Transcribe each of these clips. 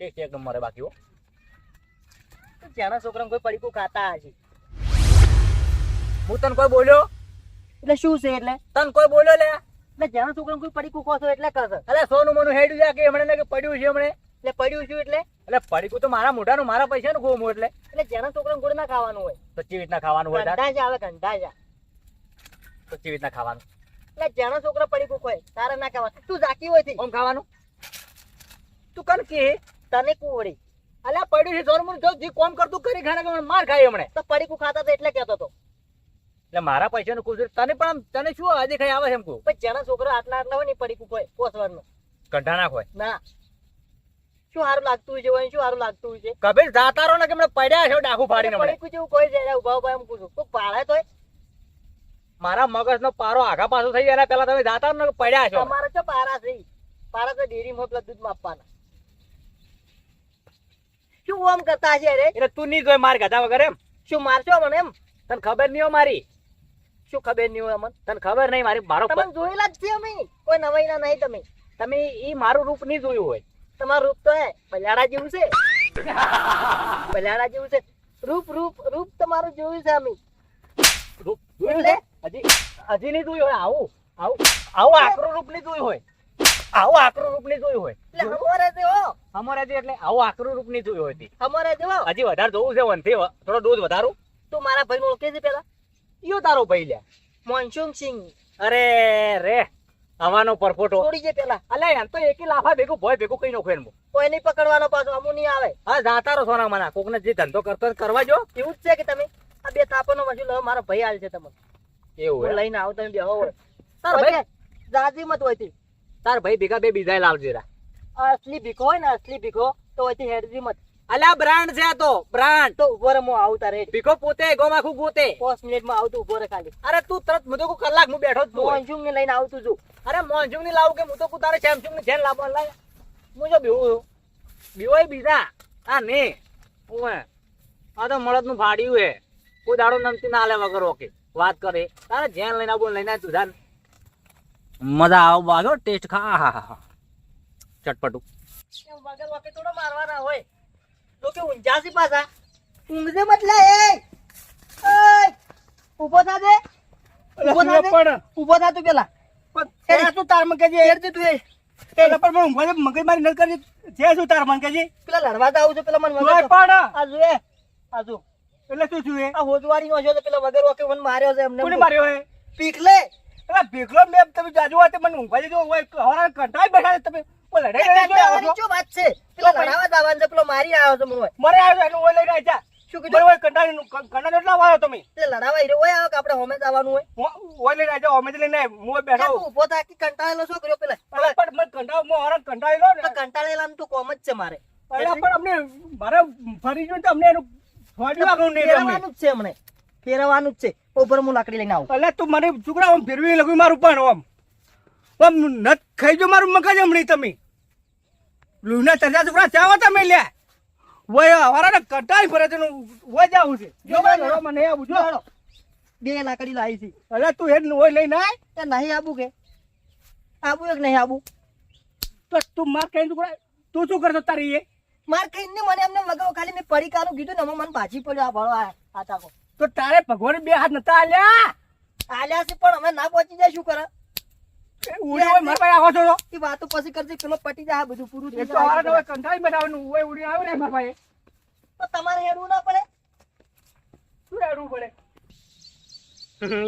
Test એક number બાકી હો. ત્યાંના છોકરાને કોઈ પડીકું ખાતા હશે. હું તને કોઈ બોલ્યો? એટલે શું છે એટલે? તને કોઈ બોલ્યો લે? એટલે જેના છોકરાને કોઈ પડીકું ખોશો એટલે કરશે એટલે સોનું મોનું હેડ્યું છે કે હમણાં ને કે પડ્યું છે હમણે એટલે પડ્યું છું એટલે? એટલે પડીકું તો મારા મોઢાનું મારા પૈસા પૈસાનું ગોમું એટલે. એટલે જેના છોકરાને ગોળ ના ખાવાનું હોય. તો ચી રીતના ખાવાનું હોય તાર? આવે કંઠા જ તો ચી રીતના ખાવાનું? એટલે જેના છોકરા પડીકું ખોય તારે ના ખાવાનું તું જાકી હોયથી ઓમ ખાવાનું? તું કન કે? તને કુવડી અલ્યા પડ્યું છે મનું જો જે કોમ કરતું કરી ખાને માર ખાય હમણે. તો પડીકું ખાતા તો એટલે કહેતો તો. એટલે મારા પૈસાનું કુલ તને પણ તને શું આજે ખાઈ આવે છે એમ કહું પણ જેના છોકરો આટલા આટલા હોય ને પડીકું કોઈ પોસવાનું કંઠા નાખ હોય ના. શું સારું લાગતું હોય છે હોય શું સારું લાગતું હોય છે? કબીર જાતા ને કે પડ્યા છે ડાકુ ફાડીને પડીકું જેવું કોઈ જાય ઊભા ઊભા એમ પૂછું કોઈ પાડે તોય? મારા મગજનો પારો આઘા પાછો થઈ જાય પેલા તમે જાતા ને પડ્યા છો. તમારે તો પારા થઈ પારા તો ડેરીમાં મોકલા દૂધ આપવાના. શું ઓમ કરતા છે રે? એટલે તું નહીં જોઈ માર ગાધા વગર એમ? શું મારશો મને એમ? તને ખબર નહીં હોય મારી? શું ખબર નહીં હોય અમને? તને ખબર નહીં મારી? મારો તમે જોયેલા જ છે અમે. કોઈ નવાઈના નહીં તમે. તમે એ મારું રૂપ નહીં જોયું હોય. તમારું રૂપ તો હે પલાડા જેવું છે. પલાડા જેવું છે. રૂપ રૂપ રૂપ તમારું જોયું છે અમે. રૂપ જોયું છે? હજી હજી નહીં જોયું હોય? આવું આવું આવું આકરું રૂપ નહીં જોયું હોય? આવું આકરું રૂપની જોયું હોય. એટલે અમારે જેવો અમારે જે એટલે આવું આકરું રૂપની જોયું હતી અમારે જેવો હજી વધારે જોવું છે વનથી થોડો ડોઝ વધારું. તું મારા ભાઈ ઓળખે છે પેલા? યો તારો ભાઈ લે મોનસૂન સિંહ અરે રે હવાનો પરફોટો છોડી જે પેલા. અલે એમ તો એકી લાફા ભેગું ભોય ભેગું કઈ નોખે એમ કોઈ નહીં પકડવાનો પાછો અમુ નહીં આવે. હા જાતા રહો સોના મના કોકને જે ધંધો કરતો કરવા જો. એવું જ છે કે તમે? આ બે તાપનો વસૂલ લો મારો ભાઈ આલ છે તમને એવું લઈને આવો તમે બેહો હોય. તાર ભાઈ? જાજી મત હોય તાર ભાઈ ભેગા બે બીજા લાવજે રા. અસલી ભીખો હોય ને અસલી ભીખો તો હજી હેડજી મત. અલ્યા બ્રાન્ડ છે તો બ્રાન્ડ. તો ઊભો રે હું આવું તારે. ભીખો પોતે ગોમાખું ગોતે પાંચ મિનિટમાં આવું તું ઊભો રે ખાલી. અરે તું તરત મું તો કલાક હું બેઠો છું મોન્જુંગ ને લઈને આવતું છું અરે મોન્જુંગ ને લાવું કે હું તો તારે સેમસંગની જેન લાવવા લાય. હું જો બીવું બીવાય બીજા. આ ને. ઓય આ તો મળદનું ફાડ્યું હે. કોઈ દાડો નમતી ના લે વગર ઓકે વાત કરે. તારે જેન લઈને આવું લઈને તું જાન. મજા આવો બાજો ટેસ્ટ ખા હા હા હા ચટપટું. એમ વગર વખત થોડો મારવાના હોય. તો કે ઊંઝા પાછા. ઊંઘજે મતલે એ. એય! થા દે. ઊભો થા દે. ઊભો થા તું પેલા. એ શું તાર તું એ. પેલા પર મને મગજમારી ન કરજે. જે શું તાર મન કેજી પેલા લડવા તો આવું છે પેલા મન એ પણ. આ જો એ. આ જો. એટલે શું થયું એ? આ હોજવાડી નો છે તો પેલા વગર વખત મને માર્યો છે એમને કોને માર્યો એ? પીકલે પેલા ભીખલો મેં તમે જાજુ હોય મને ઊંઘવા દેજો. ઓય, હવારે કંટાળી બેઠા તમે. ઓ લડાઈ લડાઈ જો વાત છે પેલા લડાવા જવાનું છે પેલો મારી આવ્યો છે મને મરે આવ્યો એનું ઓય લઈને આજા. શું કીધું ઓય કંટાળીનું ક- એટલા વાળો તમે. એટલે લડાવા હીરો હોય આવો કે આપણે હોમે જવાનું હોય ઓય લઈને આજા, હોમે લઈને. હું બેઠો. ઊભો થા કે કંટાળેલો શું કર્યો પેલા પણ મને કંટાળો, મો હવારે કંટાળેલો ને. કંટાળેલા તું કોમ જ છે મારે પણ અમને મારે ફરી જો તો અમને એનું ફોડી આપણું નહીં જ છે હમણે ફેરવવાનું જ છે. ઉપર હું લાકડી લઈને આવું. એટલે તું મને છોકરા આમ ફેરવી લખ્યું મારું પણ આમ. આમ નથ ખાઈ જો મારું મગજ હમણી તમે. લુના તજા છોકરા ચાવો તમે લે વય હવારા કટાઈ ફરે તેનું વય જાવું છે. જો મને આવું જો. હાલો. બે લાકડી લાવી છે. એટલે તું હેડ હોય લઈને આય. કે નહીં આવું કે? આવું એક નહીં આવું તો તું માર કઈ છોકરા તું શું કરતો તારી એ? માર ખાઈને મને એમને વગાવો ખાલી મેં પડી કીધું ને મને ભાજી પડ્યો આ ભળો આ ચાકો. તો તારે ભગવાન બે હાથ નતા આલ્યા? આલ્યા છે પણ અમે ના પહોંચી જાય શું કરે? ઉડી હોય મારા પાસે આવો છો એ વાતો પછી કરજે પેલો પટી જાય બધું પૂરું થઈ તો તો હવે કંટાળી બેઠાવાનું હોય ઉડી આવે ને મારા પાસે. તો તમારે હેડવું ના પડે? શું રહેવું પડે?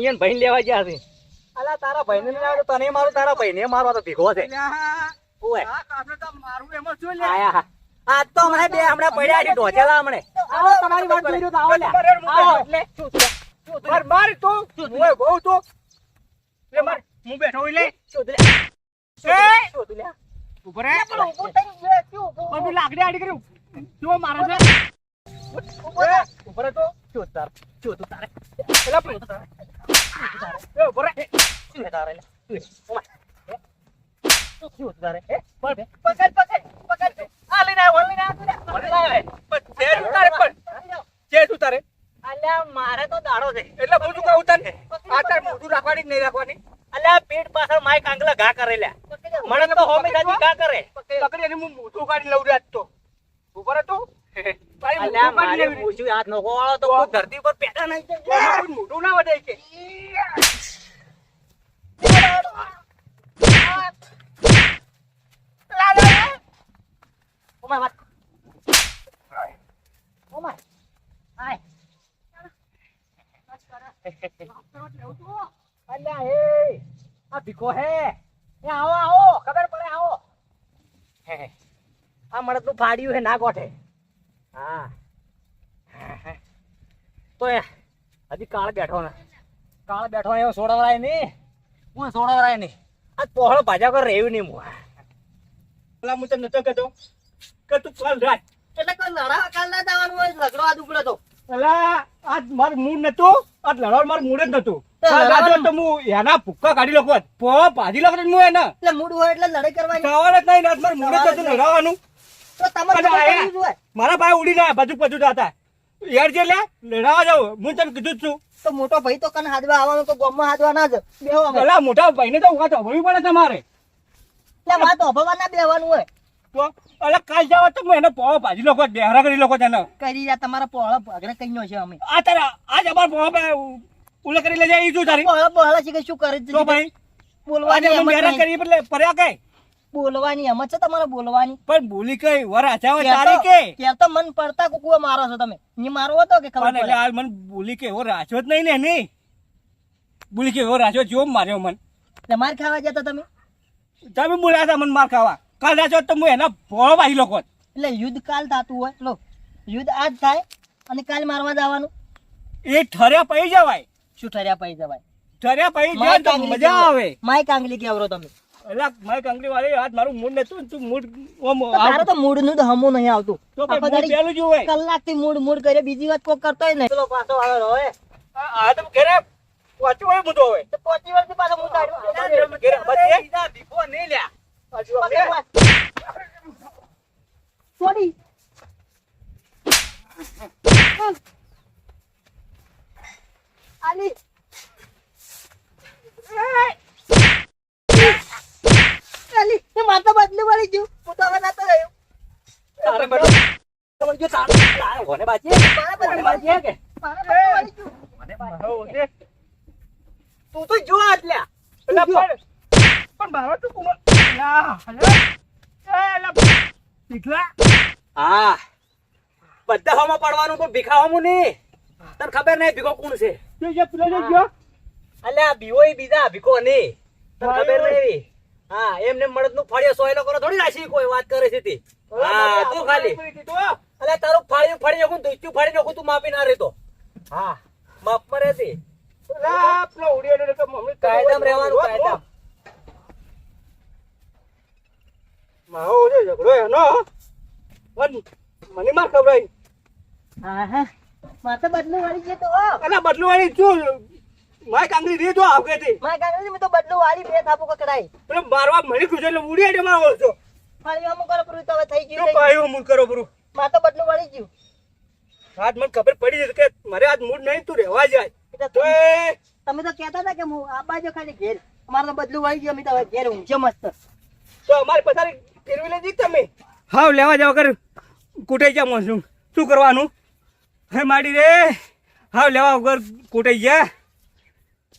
ઈયન ભાઈ લેવા ગયા છે. અલા તારા ભાઈને ને તને મારું તારા ભાઈ ને મારવા તો ભેગો છે. ઓય. આ આપણે તો મારું એમાં જોઈ લ્યા? આયા. આ તો હમણાં બે હમણાં પડ્યા છે ઢોચેલા હમણે. આવો તમારી વાત કરી તો આવો લે આવો? શું માર માર તું. હું બહુ તો. લે માર. હું બેઠો હોય લે. શોધ લે? એ! શું થયું લ્યા? ઊભો રે પેલો ઊભો જે શું ઉપર લાકડી આડી કર્યું. જો મારા છે. ઉપર ઉપર તો. જો તાર? જો તું તારે? પેલા પણ એ ઉપર રે શું હે તારે. લે તું હે? શું તારે? પકડ પકડ પકડ. આ લઈને આવ્યો, લઈને આવ્યો તું લ્યા. લઈને આવ્યો હે. પણ છે તું પણ છે તું અલ્યા મારે તો દાડો છે એટલે હું શું કહું તને મોઢું રાખવાની નહીં રાખવાની અલ્યા પેટ પાછળ માય કાંગલા ઘા કરેલા મને તો હોમી દાદી ઘા કરે પકડી અને હું મોઢું કાઢી લઉં રે તો ઉપર હતો અલ્યા મારે લેવી. હાથ નોખો વાળો તો કોઈ ધરતી પર પેદા નહીં કોઈ મોઢું ના વધે કે ઓમાય વાત ઓમાય આય અલ્યા એ આ ભીખો હે એ આવો આવો ખબર પડે આવો હે, હે. આ મળદનું ફાડ્યું હે ના ગોઠે હા હે, હે. તો એ હજી કાળ બેઠો ને કાળ બેઠો એવો સોડવરાય નહીં હું સોડવરાય નહીં આજ પહોળો ભાજા કર રહ્યું નહીં હું પેલા હું તને નતો કહેતો કે તું કાલ રાત એટલે કોઈ લડાવા કાલ ના જવાનું હોય ઝઘડો આ દુકડો તો. પેલા આજ મારું મૂડ નતું? આજ લડવાનું મારું મૂડ જ નતું. તો કાલ રાતે લડવાનું- તો હું એના ભૂક્કા કાઢી લખો પો ભાજી લખો હું એને. એટલે મૂડ હોય એટલે લડાઈ કરવાની. સવારે જ નહીં રાત મારું મૂડ જ નતું લડવાનું તો તમારે. મારા ભાઈ ઉડી ના બાજુ બાજુ હતા યાર જે લે લડાવા જાવ હું તને કીધું જ છું. તો મોટો ભાઈ તો કને હાદવા આવવાનો તો ગોમમાં હાદવા ના જ. બેહો અમે. પેલા મોટા ભાઈને તો વાત હોવી પડે તમારે. એટલે વાત અભવા ના બેહવાનું હોય. તો? અલે કાલ જાવ તો હું એને પોવા ભાજી લખો બેહરા કરી લખો તેને. કરી રહ્યા તમારા પોળા ભાગને કઈ નો છે અમે. આ તારા આજ અમાર પોવા ઉલે કરી લેજે ઈ શું તારી? પોળા પોળા છે કે શું કરે તો ભાઈ બોલવાની અમે બેહરા કરી એટલે પર્યા કઈ? બોલવાની એમ છે તમારે બોલવાની. પણ ભૂલી કઈ વર આચાવા તારી તો- કે? તો મન પડતા કુકુએ મારો છો તમે. ની મારવો હતો કે ખબર એટલે મને કે એવો રાજો જ નહીં ને ભૂલી કે એવો રાખ્યો જો માર્યો મન. એટલે માર ખાવા જતા તમે? તમે બોલ્યા હતા મને માર ખાવા. કાલ રાખ્યો તો હું એના પોવા વાહી લોકો એટલે યુદ્ધ કાલ થતું હોય. લો યુદ્ધ આજ થાય અને કાલ મારવા જવાનું. એ ઠર્યા પઈ જવાય. શું ઠર્યા પૈ જવાય? ઠર્યા પઈ જાય તો મજા આવે. માય કાંગલી કેવરો તમે? એટલે માય કાંગલી વાળી આજ મારું મૂડ નતું ને તું મૂડ ઓમ તો તો મૂડનું તો હમું નહીં આવતું. તો પેલું જ હોય. કલાકથી મૂડ મૂડ કરે બીજી વાત કોઈ કરતો નહીં ચલો પાછો આવે હોય આ તો ઘરે વાંચું હોય બધો હવે. તો પોચી વર્ષથી પાછો હું આવ્યો ઘરે બચે? બીજા ભીખો નહીં લ્યા. છોડી. આલી. આલી, એ માથા બદલી વળી ગયું. હવે નતો રહ્યો. તારે જો તારે તારે બાજી બાજી કે. તું તો જો એટલે પણ મારો તું કુમાર. હા. બધા હોમાં પડવાનું પણ ભીખા હોમું નહીં. તને ખબર નહીં ભીખો કોણ છે? જો, જો, પેલો જો, જો. અલ્યા બીવો ય બીજા ભીખો નહીં. તને ખબર નહીં હા એમને મળદનું ફળિયો સોયલો કરો થોડી રાશી કોઈ વાત કરે છે તે. હા તું ખાલી. અલ્યા તારું ફાળ્યું ફળી નાખું દુચ્યું ફાડી નાખું તું માપી ના રહેતો. હા માપમાં રહેતી લા, પેલો ઉડ્યો ને તો મમ્મી કાયદામાં રહેવાનું કાયદામાં. મારો ઓલો ઝઘડો એનો પણ મને માર ખબર હા, હા. માથા બદલી વળી ગયું તો. એના બદલું વાળી શું માય કાંગરી રે તો આવકે તે મારા કાકાજી, મેં તો બદલું વાળી બે થાપો કકડાઈ. પેલો મારવા ગયું છે એટલે ઉડી આડે માં આવો છો ફાળીઓ અમુક વાર પૂરું તો થઈ ગયું, ગયું. પાયું મૂળ કરો બરું માથા બદલું વાળી ગયું. આજ મને ખબર પડી છે કે મારે આજ મૂડ નહીં તું રહેવા જાય તો તમે- તો કહેતા હતા કે હું આ બાજુ ખાલી ઘેર અમારે તો બદલું વાળી ગયું અમે તો ઘેર ઊંઘ્યો મસ્ત તો અમારી પથારી ફેરવી લેજી તમે. હાવ લેવા જાવ કર કૂટાઈ જા મોસું શું કરવાનું? હે, માડી રે. હાવ લેવા વગર કૂટાઈ ગયા.